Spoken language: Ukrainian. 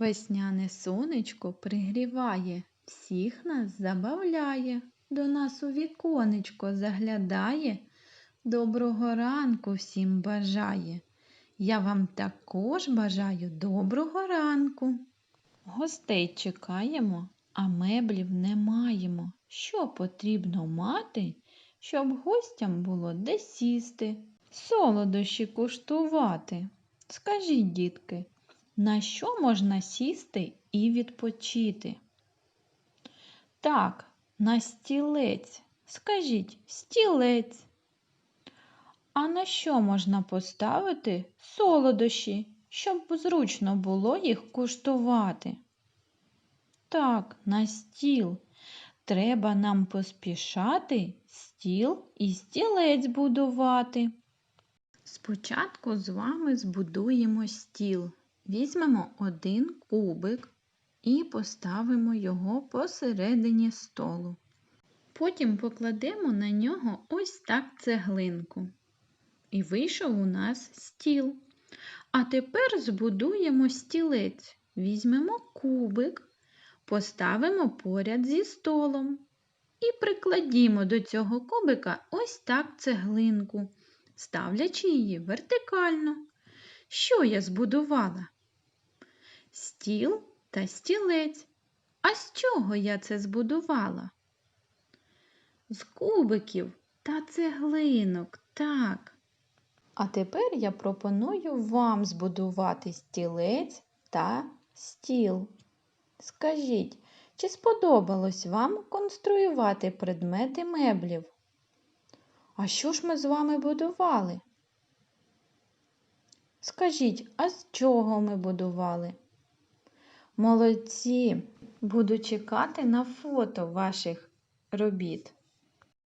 Весняне сонечко пригріває, всіх нас забавляє, до нас у віконечко заглядає, доброго ранку всім бажає. Я вам також бажаю доброго ранку. Гостей чекаємо, а меблів не маємо. Що потрібно мати, щоб гостям було де сісти, солодощі куштувати? Скажіть, дітки, на що можна сісти і відпочити? Так, на стілець. Скажіть, стілець. А на що можна поставити солодощі, щоб зручно було їх куштувати? Так, на стіл. Треба нам поспішати стіл і стілець будувати. Спочатку з вами збудуємо стіл. Візьмемо один кубик і поставимо його посередині столу. Потім покладемо на нього ось так цеглинку. І вийшов у нас стіл. А тепер збудуємо стілець. Візьмемо кубик, поставимо поряд зі столом і прикладімо до цього кубика ось так цеглинку, ставлячи її вертикально. Що я збудувала? Стіл та стілець. А з чого я це збудувала? З кубиків та цеглинок, так. А тепер я пропоную вам збудувати стілець та стіл. Скажіть, чи сподобалось вам конструювати предмети меблів? А що ж ми з вами будували? Скажіть, а з чого ми будували? Молодці! Буду чекати на фото ваших робіт.